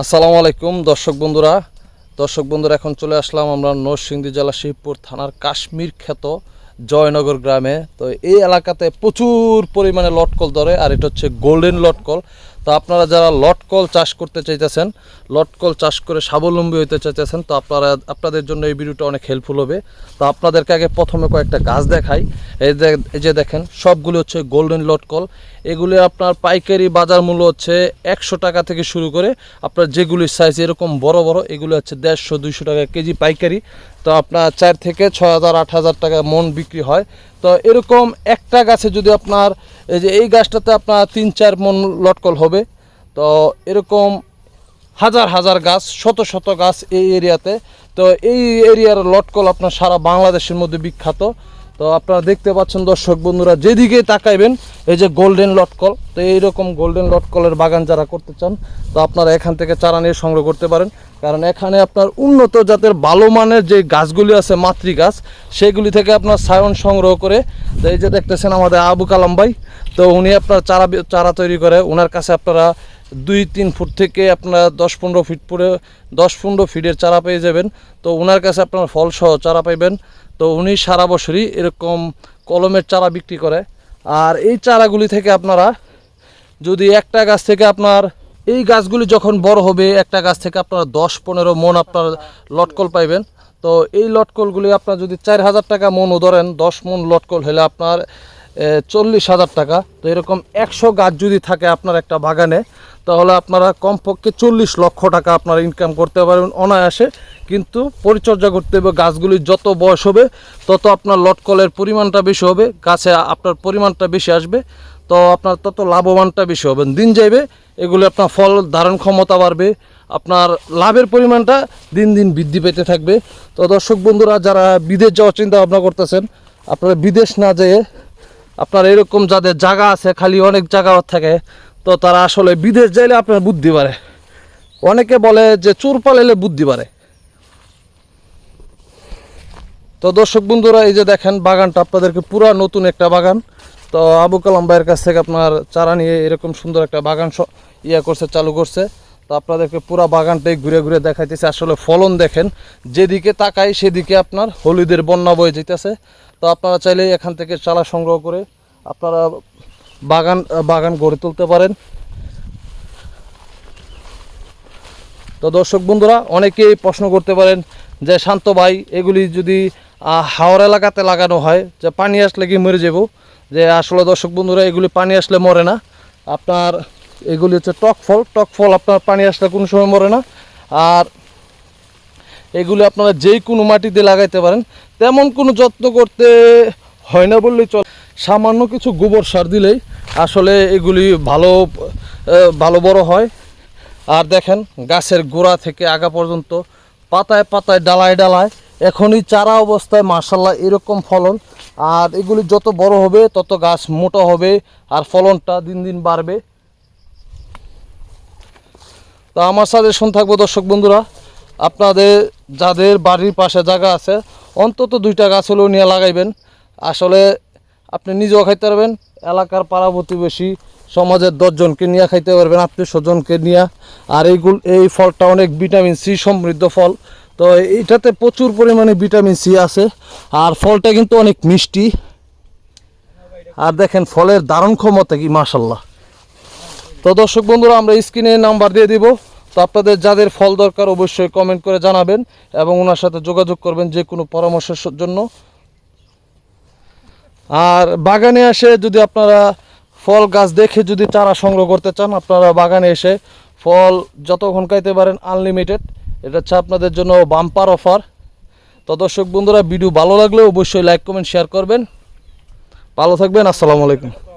আসসালামু আলাইকুম, দর্শক বন্ধুরা। দর্শক বন্ধুরা, এখন চলে আসলাম আমরা নরসিংদী জেলা শিবপুর থানার কাশ্মীর খ্যাত জয়নগর গ্রামে। তো এই এলাকাতে প্রচুর পরিমাণে লটকল ধরে, আর এটা হচ্ছে গোল্ডেন লটকল তো আপনারা যারা লটকল চাষ করতে চাইতেছেন লটকল চাষ করে স্বাবলম্বী হতে চাইতেছেন, তো আপনারা, আপনাদের জন্য এই ভিডিওটা অনেক হেল্পফুল হবে। তো আপনাদেরকে আগে প্রথমে কয়েকটা গাছ দেখাই। এই যে দেখেন, সবগুলো হচ্ছে গোল্ডেন লটকল এগুলি আপনার পাইকারি বাজার মূল্য হচ্ছে একশো টাকা থেকে শুরু করে আপনার যেগুলির সাইজ এরকম বড় বড়, এগুলো হচ্ছে দেড়শো, দুইশো টাকা কেজি পাইকারি। তো আপনার চার থেকে ছয় হাজার, আট হাজার টাকা মন বিক্রি হয়। তো এরকম একটা গাছে যদি আপনার, এই যে এই গাছটাতে আপনার তিন, চার মন লটকল হবে, তো এরকম হাজার হাজার গাছ, শত শত গাছ এই এরিয়াতে। তো এই এরিয়ার লটকল আপনার সারা বাংলাদেশের মধ্যে বিখ্যাত। তো আপনারা দেখতে পাচ্ছেন দর্শক বন্ধুরা, যেদিকে তাকাইবেন, এই যে গোল্ডেন লটকল তো এইরকম গোল্ডেন লটকলের বাগান যারা করতে চান, তো আপনারা এখান থেকে চারা নিয়ে সংগ্রহ করতে পারেন। কারণ এখানে আপনার উন্নত জাতের ভালো মানের যে গাছগুলি আছে, মাতৃ গাছ, সেগুলি থেকে আপনার সায়ন সংগ্রহ করে, তো এই যে দেখতেছেন আমাদের আবু কালাম ভাই, তো উনি আপনার চারা চারা তৈরি করে ওনার কাছে আপনারা দুই, তিন ফুট থেকে আপনারা দশ, পনেরো ফিট পরে, দশ, পনেরো ফিটের চারা পেয়ে যাবেন। তো ওনার কাছে আপনার ফল সহ চারা পাইবেন। তো উনি সারা বছরই এরকম কলমের চারা বিক্রি করে। আর এই চারাগুলি থেকে আপনারা যদি একটা গাছ থেকে আপনার, এই গাছগুলি যখন বড় হবে, একটা গাছ থেকে আপনারা দশ, পনেরো মন আপনার লটকল পাইবেন। তো এই লটকলগুলি আপনার যদি চার হাজার টাকা মনও ধরেন, দশ মন লটকল হলে আপনার চল্লিশ হাজার টাকা। তো এরকম একশো গাছ যদি থাকে আপনার একটা বাগানে, তাহলে আপনারা কমপক্ষে চল্লিশ লক্ষ টাকা আপনারা ইনকাম করতে পারবেন অনায়াসে। কিন্তু পরিচর্যা করতে হবে গাছগুলির যত বয়স হবে, তত আপনার লটকলের পরিমাণটা বেশি হবে, গাছে আপনার পরিমাণটা বেশি আসবে, তো আপনার তত লাভবানটা বেশি হবে। দিন যাইবে, এগুলো আপনার ফল ধারণ ক্ষমতা বাড়বে, আপনার লাভের পরিমাণটা দিন দিন বৃদ্ধি পেতে থাকবে। তো দর্শক বন্ধুরা, যারা বিদেশ যাওয়ার চিন্তা ভাবনা করতেছেন, আপনারা বিদেশ না যেয়ে আপনার এরকম যাদের জায়গা আছে, খালি অনেক জায়গা থাকে, তো তারা আসলে বিদেশ যাইলে আপনার বুদ্ধি বাড়ে। অনেকে বলে যে চোর পালাইলে বুদ্ধি বাড়ে। তো দর্শক বন্ধুরা, এই যে দেখেন বাগানটা, আপনাদেরকে পুরা নতুন একটা বাগান। তো আবু কালাম ভাইয়ের কাছ থেকে আপনার চারা নিয়ে এরকম সুন্দর একটা বাগান ইয়ে করছে, চালু করছে। তো আপনাদেরকে পুরা বাগানটাই ঘুরে ঘুরে দেখাইতেছে। আসলে ফলন দেখেন, যেদিকে তাকাই সেদিকে আপনার হলুদের বন্যা বয়ে যেতেছে তো আপনারা চাইলে এখান থেকে চারা সংগ্রহ করে আপনারা বাগান বাগান গড়ে তুলতে পারেন। তো দর্শক বন্ধুরা, অনেকেই প্রশ্ন করতে পারেন যে, শান্ত ভাই, এগুলি যদি হাওর এলাকাতে লাগানো হয়, যে পানি আসলে কি মরে যাব? যে আসলে দর্শক বন্ধুরা, এগুলি পানি আসলে মরে না। আপনার এগুলি হচ্ছে টক ফল। টক ফল আপনার পানি আসলে কোনো সময় মরে না। আর এগুলি আপনারা যেই কোনো মাটিতে লাগাইতে পারেন। তেমন কোনো যত্ন করতে হয় না বললেই চল। সামান্য কিছু গোবর সার দিলেই আসলে এগুলি ভালো ভালো বড় হয়। আর দেখেন, গাছের গোড়া থেকে আগা পর্যন্ত পাতায় পাতায় ডালায় ডালায় এখনই চারা অবস্থায় মার্শাল্লাহ এরকম ফলন। আর এগুলি যত বড় হবে, তত গাছ মোটা হবে আর ফলনটা দিন দিন বাড়বে। তো আমার সাজেশন থাকব দর্শক বন্ধুরা, আপনাদের যাদের বাড়ির পাশে জায়গা আছে, অন্তত দুইটা গাছ হলেও নিয়ে লাগাইবেন। আসলে আপনি নিজেও খাইতে পারবেন, এলাকার পাড়া প্রতিবেশী সমাজের দশজনকে নিয়ে খাইতে পারবেন, আত্মীয় স্বজনকে নিয়ে। আর এইগুল এই ফলটা অনেক ভিটামিন সি সমৃদ্ধ ফল। তো এইটাতে প্রচুর পরিমাণে ভিটামিন সি আছে। আর ফলটা কিন্তু অনেক মিষ্টি। আর দেখেন ফলের দারুণ ক্ষমতা কি মাসাল্লাহ তো দর্শক বন্ধুরা, আমরা স্ক্রিনে নাম্বার দিয়ে দিব। তো আপনাদের যাদের ফল দরকার অবশ্যই কমেন্ট করে জানাবেন এবং ওনার সাথে যোগাযোগ করবেন যে কোনো পরামর্শের জন্য। আর বাগানে এসে যদি আপনারা ফল গাছ দেখে যদি চারা সংগ্রহ করতে চান, আপনারা বাগানে এসে ফল যতক্ষণ খাইতে পারেন আনলিমিটেড এটা হচ্ছে আপনাদের জন্য বাম্পার অফার তো দর্শক বন্ধুরা ভিডিও ভালো লাগলে অবশ্যই লাইক কমেন্ট শেয়ার করবেন। ভালো থাকবেন, আসসালামু আলাইকুম।